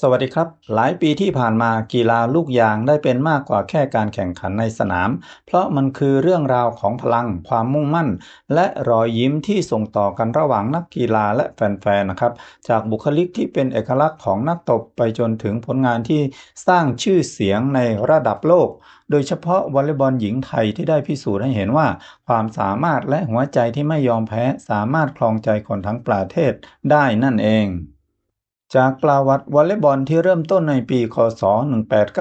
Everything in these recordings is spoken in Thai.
สวัสดีครับ หลายปีที่ผ่านมากีฬาลูกยางได้เป็นมากกว่าแค่การแข่งขันในสนาม เพราะมันคือเรื่องราวของพลัง ความมุ่งมั่น และรอยยิ้มที่ส่งต่อกันระหว่างนักกีฬาและแฟนๆนะครับ จากบุคลิกที่เป็นเอกลักษณ์ของนักตบไปจนถึงผลงานที่สร้างชื่อเสียงในระดับโลก โดยเฉพาะวอลเลย์บอลหญิงไทยที่ได้พิสูจน์ให้เห็นว่า ความสามารถและหัวใจที่ไม่ยอมแพ้สามารถครองใจคนทั้งประเทศได้นั่นเอง จากประวัติวอลเลย์บอลที่เริ่มต้นในปี ค.ศ.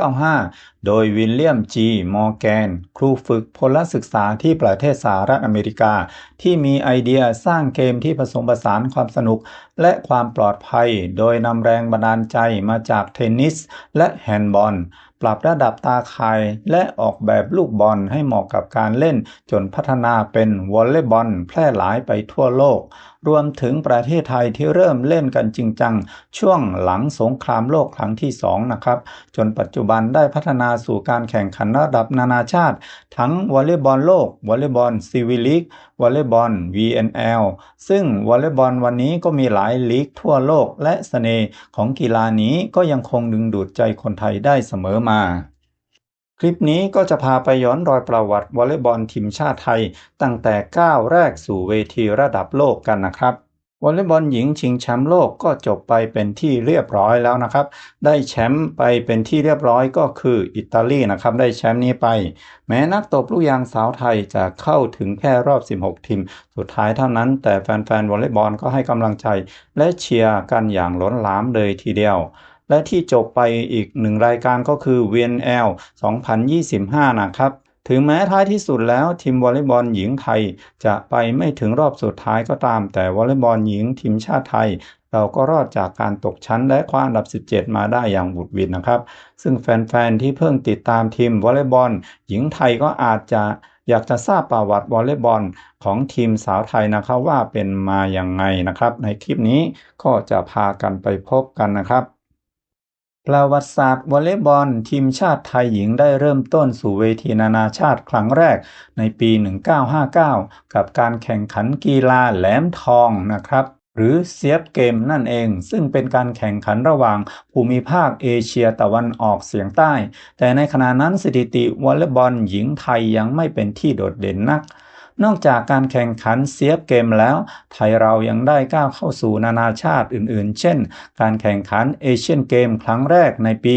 1895 โดยวิลเลียม จี มอร์แกน ครูฝึกพลศึกษาที่ประเทศสหรัฐอเมริกา ที่มีไอเดียสร้างเกมที่ผสมผสานความสนุก และความปลอดภัย โดยนำแรงบันดาลใจมาจากเทนนิส และแฮนด์บอล ปรับระดับตาข่ายและออกแบบลูกบอลให้เหมาะกับการเล่น จนพัฒนาเป็นวอลเลย์บอลแพร่หลายไปทั่วโลก รวมถึงประเทศไทยที่เริ่มเล่นกันจริงจัง ช่วงหลังสงครามโลกครั้งที่ 2 นะครับ จนปัจจุบันได้พัฒนาสู่การแข่งขันระดับนานาชาติ ทั้งวอลเลย์บอลโลก วอลเลย์บอลซีวิลิกวอลเลย์บอล VNL ซึ่งวอลเลย์บอลวันนี้ก็มีหลายลีกทั่วโลกและเสน่ห์ของกีฬานี้ก็ยังคงดึงดูดใจคนไทยได้เสมอมา คลิปนี้ก็จะพาไปย้อนรอยประวัติวอลเลย์บอลทีมชาติไทย ตั้งแต่ก้าวแรกสู่เวทีระดับโลกกันนะครับวอลเลย์บอลหญิงชิงแชมป์โลกก็จบไปเป็นที่เรียบร้อยแล้วนะครับ ได้แชมป์ไปเป็นที่เรียบร้อยก็คืออิตาลีนะครับ ได้แชมป์นี้ไป แม้นักตบลูกยางสาวไทยจะเข้าถึงแค่รอบ 16 ทีม สุดท้ายเท่านั้น แต่แฟนๆวอลเลย์บอลก็ให้กำลังใจ และเชียร์กันอย่างล้นหลามเลยทีเดียว และที่จบไปอีกหนึ่งรายการก็คือ VNL 2025 นะครับ ถึงแม้ท้ายที่สุดแล้วทีมวอลเลย์บอลหญิงไทย จะไปไม่ถึงรอบสุดท้ายก็ตาม แต่วอลเลย์บอลหญิงทีมชาติไทย เราก็รอดจากการตกชั้นและคว้าอันดับ 17 มาได้อย่างบุดวิดนะครับ ซึ่งแฟนๆที่เพิ่งติดตามทีมวอลเลย์บอลหญิงไทยก็อาจจะอยากจะทราบประวัติวอลเลย์บอลของทีมสาวไทยนะครับว่าเป็นมาอย่างไงนะครับ ในคลิปนี้ก็จะพากันไปพบกันนะครับ ประวัติศาสตร์วอลเลย์บอลทีมชาติไทยหญิงได้เริ่มต้นสู่เวทีนานาชาติครั้งแรกในปี 1959 กับการแข่งขันกีฬาแหลมทองนะครับ หรือเซียบเกมนั่นเอง ซึ่งเป็นการแข่งขันระหว่างภูมิภาคเอเชียตะวันออกเฉียงใต้ แต่ในขณะนั้นสถิติวอลเลย์บอลหญิงไทยยังไม่เป็นที่โดดเด่นนัก นอกจากการแข่งขันเซียบเกมแล้ว ไทยเรายังได้ก้าวเข้าสู่นานาชาติอื่น ๆ เช่น การแข่งขันเอเชียนเกมครั้งแรกในปี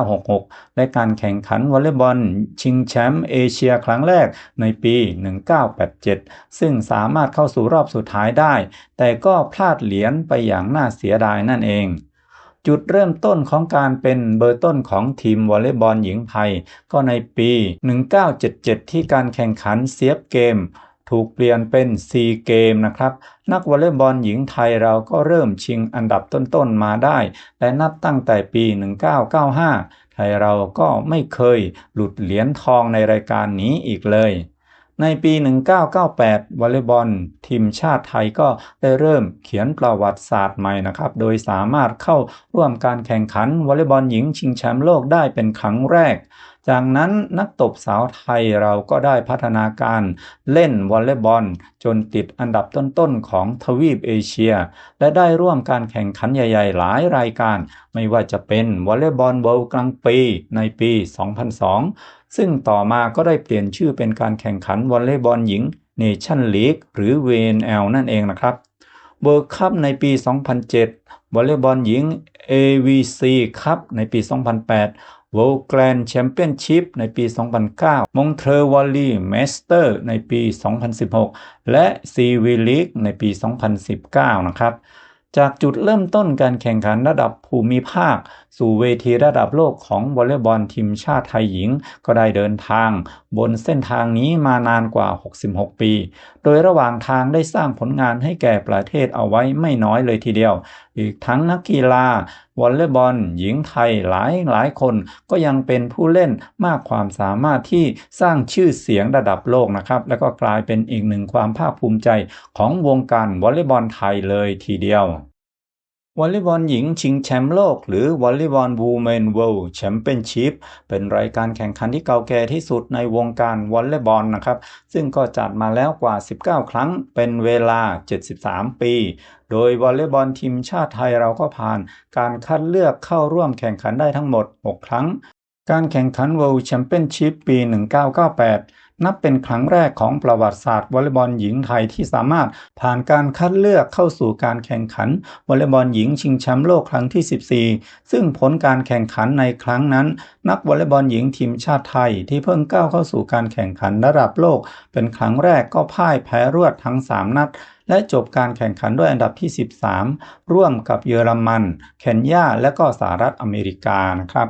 1966 และการแข่งขันวอลเลย์บอล ชิงแชมป์เอเชียครั้งแรกในปี 1987 ซึ่งสามารถเข้าสู่รอบสุดท้ายได้ แต่ก็พลาดเหรียญไปอย่างน่าเสียดายนั่นเอง จุดเริ่มต้นของการเป็นเบอร์ต้นของทีมวอลเลย์บอลหญิงไทย ก็ในปี 1977 ที่การแข่งขันเซียบเกม ถูกเปลี่ยนเป็นซีเกมนะครับ นักวอลเลย์บอลหญิงไทยเราก็เริ่มชิงอันดับต้นๆมาได้ และนับตั้งแต่ปี 1995 ไทยเราก็ไม่เคยหลุดเหรียญทองในรายการนี้อีกเลย ในปี 1998 วอลเลย์บอลทีมชาติไทยก็ได้เริ่มเขียนประวัติศาสตร์ใหม่นะครับ โดยสามารถเข้าร่วมการแข่งขันวอลเลย์บอลหญิงชิงแชมป์โลกได้เป็นครั้งแรก จากนั้นนักตบสาวไทยเราก็ได้พัฒนาการเล่นวอลเลย์บอล จนติดอันดับต้นๆของทวีปเอเชีย และได้ร่วมการแข่งขันใหญ่ๆ หลายรายการ ไม่ว่าจะเป็นวอลเลย์บอลเวิลด์กลางปีในปี 2002 ซึ่งต่อมาก็ได้เปลี่ยนชื่อเป็นการแข่งขันวอลเลย์บอลหญิงเนชั่นลีกหรือ VNL นั่นเองนะครับเวิร์คัพในปี 2007 วอลเลย์บอลหญิง AVC ครับในปี 2008 World Grand Championship ในปี 2009 Montreux Volley Master ในปี 2016 และ CV League ในปี 2019 นะครับ จากจุดเริ่มต้นการแข่งขันระดับภูมิภาค สู่เวทีระดับโลกของวอลเลย์บอลทีมชาติไทยหญิง ก็ได้เดินทางบนเส้นทางนี้มานานกว่า 66 ปี โดยระหว่างทางได้สร้างผลงานให้แก่ประเทศเอาไว้ไม่น้อยเลยทีเดียว อีกทั้งนักกีฬาวอลเลย์บอล หญิงไทยหลายหลายคนก็ยังเป็นผู้เล่นมากความสามารถที่สร้างชื่อเสียงระดับโลกนะครับ และก็กลายเป็นอีกหนึ่งความภาคภูมิใจของวงการวอลเลย์บอลไทยเลยทีเดียว วอลเลย์บอลหญิงชิงแชมป์โลก หรือวอลเลย์บอลวูแมนเวิลด์แชมเปี้ยนชิพเป็นรายการแข่งขันที่เก่าแก่ที่สุดในวงการวอลเลย์บอลนะครับ ซึ่งก็จัดมาแล้วกว่า 19 ครั้งเป็นเวลา 73 ปี โดยวอลเลย์บอลทีมชาติไทยเราก็ผ่านการคัดเลือกเข้าร่วมแข่งขันได้ทั้งหมด 6 ครั้ง การแข่งขัน World Championship ปี 1998 นับเป็นครั้งแรกของประวัติศาสตร์วอลเลย์บอลหญิงไทยที่สามารถผ่านการคัดเลือกเข้าสู่การแข่งขันวอลเลย์บอลหญิงชิงแชมป์โลกครั้งที่ 14 ซึ่งผลการแข่งขันในครั้งนั้น นักวอลเลย์บอลหญิงทีมชาติไทยที่เพิ่งก้าวเข้าสู่การแข่งขันระดับโลก เป็นครั้งแรกก็พ่ายแพ้รวดทั้ง 3 นัดและจบการแข่งขันด้วยอันดับที่ 13 ร่วมกับเยอรมัน เคนยา และก็สหรัฐอเมริกานะครับ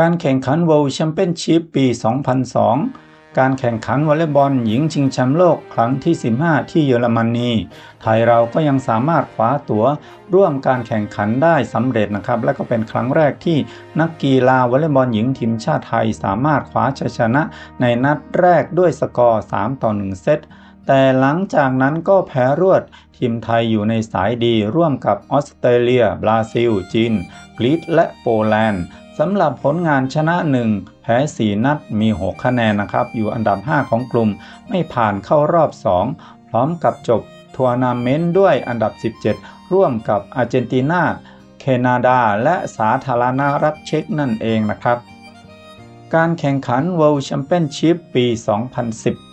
การแข่งขัน World Championship ปี 2002 การแข่งขันวอลเลย์บอลหญิงชิงแชมป์โลกครั้งที่ 15 ที่เยอรมนี ไทยเราก็ยังสามารถคว้าตั๋วร่วมการแข่งขันได้สำเร็จนะครับ และก็เป็นครั้งแรกที่นักกีฬาวอลเลย์บอลหญิงทีมชาติไทยสามารถคว้าชัยชนะในนัดแรกด้วยสกอร์ 3 ต่อ 1 เซตแต่หลังจากนั้นก็แพ้รวดทีมไทยอยู่ในสายดีร่วมกับออสเตรเลีย บราซิล จีน กรีซและโปแลนด์สำหรับผลงานชนะ 1 แพ้ 4 นัดมี 6 คะแนนนะครับ อยู่อันดับ 5 ของกลุ่ม ไม่ผ่านเข้ารอบ 2 พร้อมกับจบทัวร์นาเมนต์ด้วยอันดับ 17 ร่วมกับอาร์เจนตินา แคนาดา และสาธารณรัฐเช็กนั่นเองนะครับ การแข่งขัน World Championship ปี 2010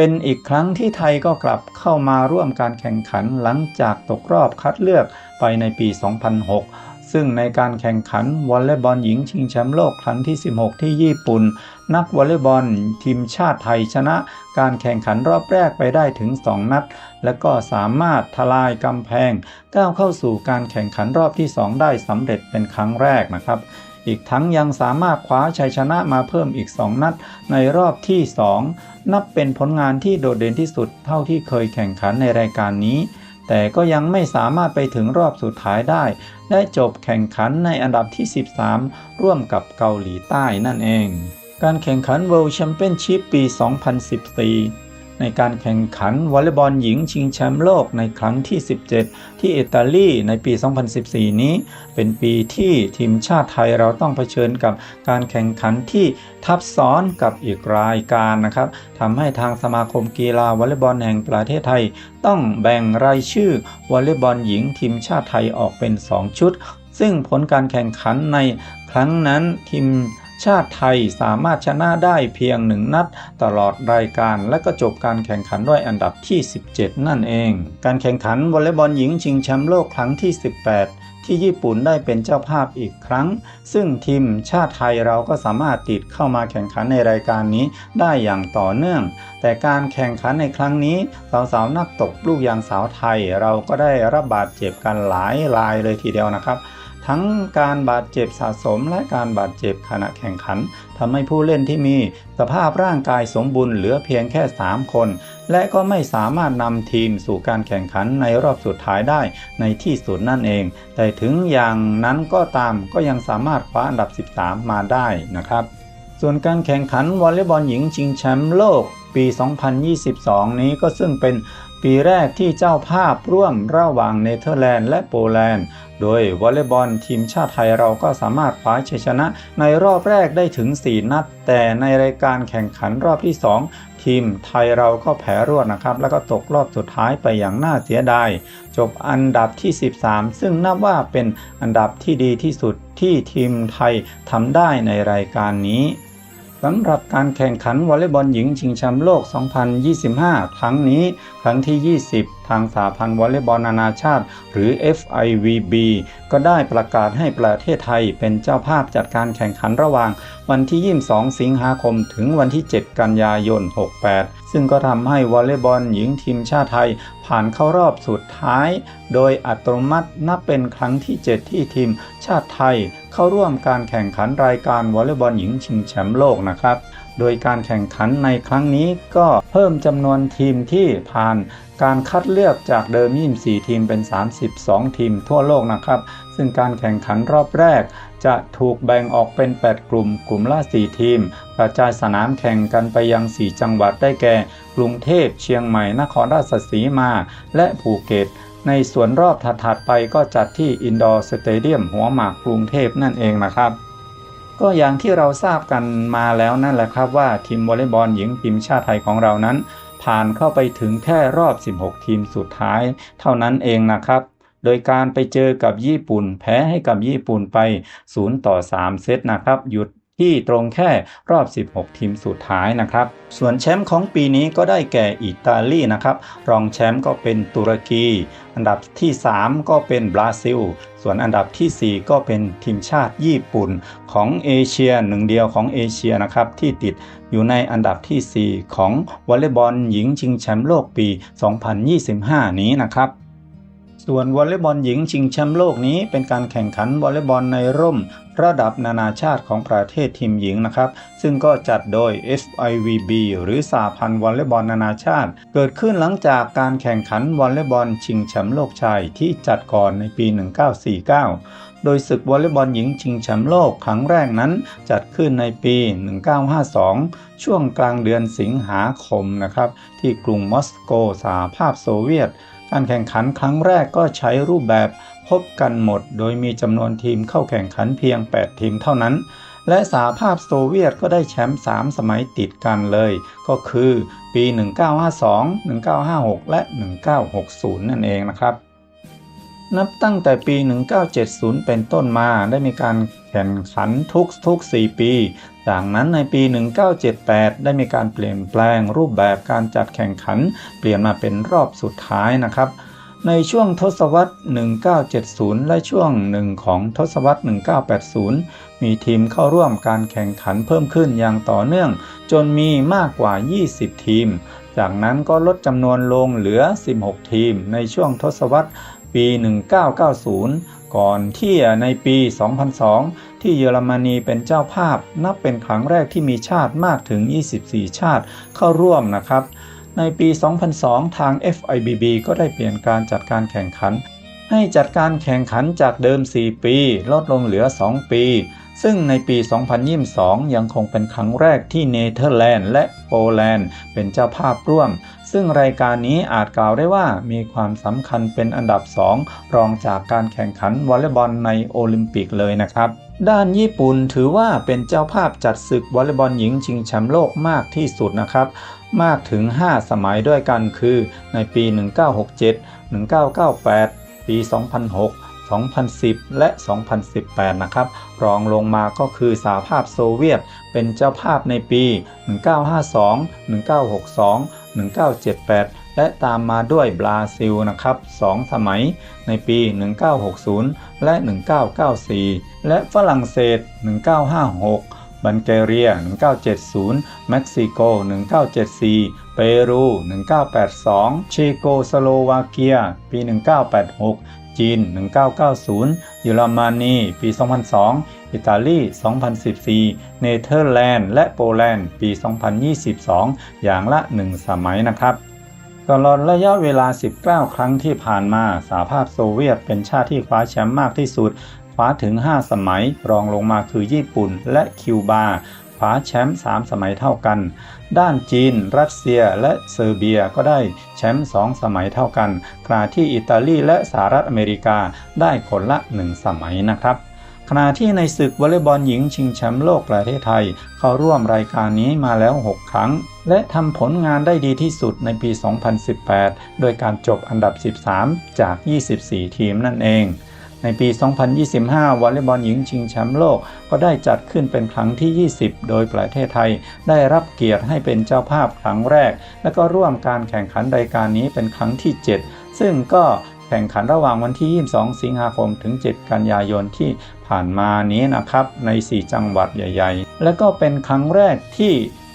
เป็นอีกครั้งที่ไทยก็กลับเข้ามาร่วมการแข่งขันหลังจากตกรอบคัดเลือกไปในปี 2006 ซึ่งในการแข่งขันวอลเลย์บอลหญิงชิงแชมป์โลกครั้งที่ 16 ที่ญี่ปุ่น นักวอลเลย์บอลทีมชาติไทยชนะการแข่งขันรอบแรกไปได้ถึง 2 นัด และก็สามารถทลายกำแพง ก้าวเข้าสู่การแข่งขันรอบที่ 2 ได้สำเร็จเป็นครั้งแรกนะครับ อีกทั้งยังสามารถคว้าชัยชนะมาเพิ่มอีก 2 นัดในรอบที่ 2 นับเป็นผลงานที่โดดเด่นที่สุดเท่าที่เคยแข่งขันในรายการนี้ แต่ก็ยังไม่สามารถไปถึงรอบสุดท้ายได้ และจบแข่งขันในอันดับที่ 13 ร่วมกับเกาหลีใต้นั่นเอง การแข่งขัน World Championship ปี 2014 ในการแข่งขันวอลเลย์บอลหญิงชิงแชมป์โลกในครั้งที่ 17 ที่อิตาลีในปี 2014 นี้ เป็นปีที่ทีมชาติไทยเราต้องเผชิญกับการแข่งขันที่ทับซ้อนกับอีกรายการนะครับทำให้ทางสมาคมกีฬาวอลเลย์บอลแห่งประเทศไทย ต้องแบ่งรายชื่อวอลเลย์บอลหญิงทีมชาติไทยออกเป็น 2 ชุด ซึ่งผลการแข่งขันในครั้งนั้นทีม ชาติไทยสามารถชนะได้เพียงหนึ่งนัดตลอดรายการและก็จบการแข่งขันด้วยอันดับที่ 17 นั่นเอง การแข่งขันวอลเลย์บอลหญิงชิงแชมป์โลกครั้งที่ 18ที่ญี่ปุ่นได้เป็นเจ้าภาพอีกครั้ง ซึ่งทีมชาติไทยเราก็สามารถติดเข้ามาแข่งขันในรายการนี้ได้อย่างต่อเนื่อง แต่การแข่งขันในครั้งนี้ สาวๆนักตกลูกยางสาวไทยเราก็ได้รับบาดเจ็บกันหลายรายเลยทีเดียวนะครับ ทั้งการบาดเจ็บสะสมและการบาดเจ็บขณะแข่งขันทำให้ผู้เล่นที่มีสภาพร่างกายสมบูรณ์เหลือเพียงแค่ 3 คน และก็ไม่สามารถนำทีมสู่การแข่งขันในรอบสุดท้ายได้ในที่สุดนั่นเอง แต่ถึงอย่างนั้นก็ตามก็ยังสามารถคว้าอันดับ 13 มาได้นะครับ ส่วนการแข่งขันวอลเลย์บอลหญิงชิงแชมป์โลกปี 2022 นี้ก็ซึ่งเป็นปีแรกที่เจ้าภาพร่วมระหว่างเนเธอร์แลนด์และโปแลนด์ โดยวอลเลย์บอลทีมชาติไทยเราก็สามารถคว้าชัยชนะในรอบแรกได้ถึง 4 นัด แต่ในรายการแข่งขันรอบที่ 2 ทีมไทยเราก็แพ้รวดนะครับ แล้วก็ตกรอบสุดท้ายไปอย่างน่าเสียดาย จบอันดับที่ 13 ซึ่งนับว่าเป็นอันดับที่ดีที่สุดที่ทีมไทยทำได้ในรายการนี้สำหรับการแข่งขันวอลเลย์บอลหญิงชิงแชมป์โลก 2025 ครั้งนี้ ครั้งที่ 20 ทางสาพันธ์วอลเลย์บอลนานาชาติ หรือ FIVB ก็ได้ประกาศให้ประเทศไทยเป็นเจ้าภาพจัดการแข่งขันระหว่าง วันที่ 22 สิงหาคม ถึงวันที่ 7 กันยายน 68 ซึ่งก็ทำให้วอลเลย์บอลหญิงทีมชาติไทย ผ่านเข้ารอบสุดท้าย โดยอัตโนมัตินับเป็นครั้งที่ 7 ที่ทีมชาติไทย เข้าร่วมการแข่งขันรายการวอลเลย์บอลหญิงชิงแชมป์โลกนะครับ โดยการแข่งขันในครั้งนี้ก็เพิ่มจำนวนทีมที่ผ่านการคัดเลือกจากเดิม 24 ทีมเป็น 32 ทีมทั่วโลกนะครับ ซึ่งการแข่งขันรอบแรก จะถูกแบ่งออกเป็น 8 กลุ่ม กลุ่มละ 4 ทีม กระจายสนามแข่งกันไปยัง 4 จังหวัดได้แก่ กรุงเทพ เชียงใหม่ นครราชสีมา และภูเก็ต ในส่วนรอบถัดๆไปก็จัดที่อินดอร์สเตเดียมหัวหมากกรุงเทพนั่นเองนะครับ ก็อย่างที่เราทราบกันมาแล้วนั่นแหละครับว่าทีมวอลเลย์บอลหญิงทีมชาติไทยของเรานั้น ผ่านเข้าไปถึงแค่รอบ 16 ทีมสุดท้าย เท่านั้นเองนะครับ โดยการไปเจอกับญี่ปุ่น แพ้ให้กับญี่ปุ่นไป 0 ต่อ 3 เซตนะครับ หยุด ที่ตรงแค่รอบ 16 ทีมสุดท้ายนะครับ ส่วนแชมป์ของปีนี้ก็ได้แก่อิตาลีนะครับ รองแชมป์ก็เป็นตุรกี อันดับที่ 3 ก็เป็นบราซิล ส่วนอันดับทีสี่4 ก็เป็นทีมชาติญี่ปุ่นของเอเชียหนึ่งเดียวของเอเชียนะครับที่ติดอยู่ในอันดับทีสี่4 ของวอลเลย์บอลหญิงชิงแชมป์โลกปี 2025 นี้นะครับ ส่วนวอลเลย์บอลหญิงชิงแชมป์โลกนี้เป็นการแข่งขันวอลเลย์บอลในร่ม ระดับนานาชาติของประเทศทีมหญิงนะครับ ซึ่งก็จัดโดย FIVB หรือสาพันธ์วอลเลย์บอลนานาชาติ เกิดขึ้นหลังจากการแข่งขันวอลเลย์บอลชิงแชมป์โลกชายที่จัดก่อนในปี 1949 โดยศึกวอลเลย์บอลหญิงชิงแชมป์โลกครั้งแรกนั้น จัดขึ้นในปี 1952 ช่วงกลางเดือนสิงหาคมนะครับที่กรุงมอสโกสหภาพโซเวียต การแข่งขันครั้งแรกก็ใช้รูปแบบพบกันหมด โดยมีจำนวนทีมเข้าแข่งขันเพียง 8 ทีมเท่านั้น และสหภาพโซเวียตก็ได้แชมป์ 3 สมัยติดกันเลย ก็คือปี 1952 1956 และ 1960 นั่นเองนะครับ นับตั้งแต่ปี 1970 เป็นต้นมาได้มีการแข่งขันทุกทุก 4 ปี จากนั้นในปี 1978 ได้มีการเปลี่ยนแปลงรูปแบบการจัดแข่งขัน เปลี่ยนมาเป็นรอบสุดท้ายนะครับในช่วงทศวรรษ 1970 และช่วงหนึ่งของทศวรรษ 1980 มีทีมเข้าร่วมการแข่งขันเพิ่มขึ้นอย่างต่อเนื่อง จนมีมากกว่า 20 ทีม จากนั้นก็ลดจำนวนลงเหลือ 16 ทีม ในช่วงทศวรรษปี 1990 ก่อนที่ในปี 2002 ที่เยอรมนีเป็นเจ้าภาพ นับเป็นครั้งแรกที่มีชาติมากถึง 24 ชาติเข้าร่วมนะครับ ในปี 2002 ทาง FIBB ก็ได้เปลี่ยนการจัดการแข่งขัน ให้จัดการแข่งขันจากเดิม 4 ปี ลดลงเหลือ 2 ปี ซึ่งในปี 2022 ยังคงเป็นครั้งแรกที่เนเธอร์แลนด์และโปแลนด์เป็นเจ้าภาพร่วม ซึ่งรายการนี้อาจกล่าวได้ว่ามีความสำคัญเป็นอันดับ 2 รองจากการแข่งขันวอลเลย์บอลในโอลิมปิกเลยนะครับด้านญี่ปุ่นถือว่าเป็นเจ้าภาพจัดศึกวอลเลย์บอลหญิงชิงแชมป์โลกมากที่สุดนะครับ มากถึง 5 สมัยด้วยกันคือ ในปี 1967 1998 ปี 2006 2010 และ 2018 นะครับ รองลงมาก็คือสหภาพโซเวียต เป็นเจ้าภาพในปี 1952 1962 1978 และตามมาด้วยบราซิลนะครับ 2 สมัยในปี 1960 และ 1994 และฝรั่งเศส 1956บัลแกเรีย 1970 เม็กซิโก 1974 เปรู 1982 เชโกสโลวาเกีย ปี 1986 จีน 1990 เยอรมนี ปี 2002 อิตาลี 2014 เนเธอร์แลนด์ และโปแลนด์ ปี 2022 อย่างละ 1 สมัยนะครับตลอดระยะเวลา 19 ครั้งที่ผ่านมาสหภาพโซเวียตเป็นชาติที่คว้าแชมป์มากที่สุด คว้าถึง 5 สมัย รองลงมาคือญี่ปุ่นและคิวบา คว้าแชมป์ 3 สมัยเท่ากัน ด้านจีน รัสเซียและเซอร์เบียก็ได้แชมป์ 2 สมัยเท่ากันขณะที่อิตาลีและสหรัฐอเมริกาได้คนละ 1 สมัยนะครับ ขณะที่ในศึกวอลเลย์บอลหญิงชิงแชมป์โลกประเทศไทย เข้าร่วมรายการนี้มาแล้ว 6 ครั้ง และทำผลงานได้ดีที่สุดในปี 2018 โดยการจบอันดับ 13 จาก 24 ทีมนั่นเอง ในปี 2025 วอลเลย์บอลหญิงชิงแชมป์โลกก็ได้จัดขึ้นเป็นครั้งที่ 20 โดยประเทศไทย ได้รับเกียรติให้เป็นเจ้าภาพครั้งแรก และก็ร่วมการแข่งขันรายการนี้เป็นครั้งที่ 7 ซึ่งก็ แข่งขันระหว่างวันที่ 22 สิงหาคมถึง 7 กันยายนที่ผ่านมานี้นะครับใน 4 จังหวัดใหญ่ ๆ และก็เป็นครั้งแรกที่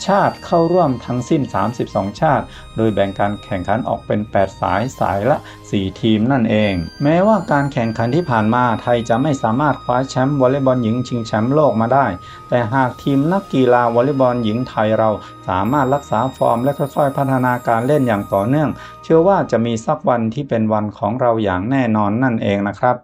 ชาติเข้าร่วมทั้งสิ้น 32 ชาติ โดยแบ่งการแข่งขันออกเป็น 8 สายสายละ 4 ทีมนั่นเอง แม้ว่าการแข่งขันที่ผ่านมาไทยจะไม่สามารถคว้าแชมป์วอลเลย์บอลหญิงชิงแชมป์โลกมาได้ แต่หากทีมนักกีฬาวอลเลย์บอลหญิงไทยเราสามารถรักษาฟอร์มและค่อยๆ พัฒนาการเล่นอย่างต่อเนื่อง เชื่อว่าจะมีสักวันที่เป็นวันของเราอย่างแน่นอนนั่นเองนะครับ